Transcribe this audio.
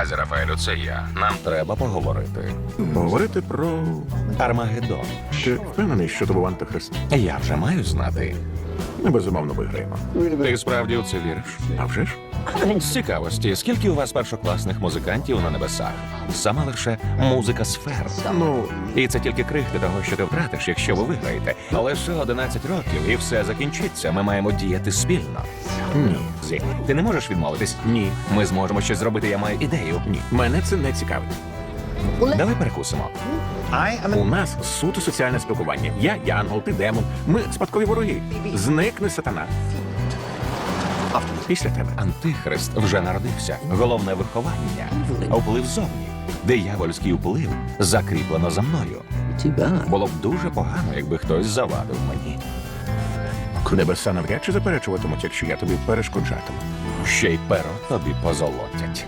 Газі Рафаелю, це я. Нам треба поговорити. Говорити про. Армагеддон. Ти впевнений, що то був антихрист? Я вже маю знати. Ми безумовно виграємо. Ти справді у це віриш? А вже ж? З цікавості, скільки у вас першокласних музикантів на небесах? Саме лише музика сфер. Ну, І це тільки крихти того, що ти втратиш, якщо ви виграєте. Лише 11 років, і все закінчиться. Ми маємо діяти спільно. ні. Зі, ти не можеш відмовитись? Ні. Ми зможемо щось зробити. Я маю ідею. Ні. Мене це не цікавить. Давай перекусимо. У нас суто соціальне спілкування. Я Янгол, ти демон. Ми спадкові вороги. Зникне сатана. Після тебе. Антихрист вже народився. Головне виховання. Вплив зовні. Диявольський вплив закріплено за мною. Було б дуже погано, якби хтось завадив мені. Небеса навряд чи заперечуватимуть, якщо я тобі перешкоджатиму. Ще й перо тобі позолотять.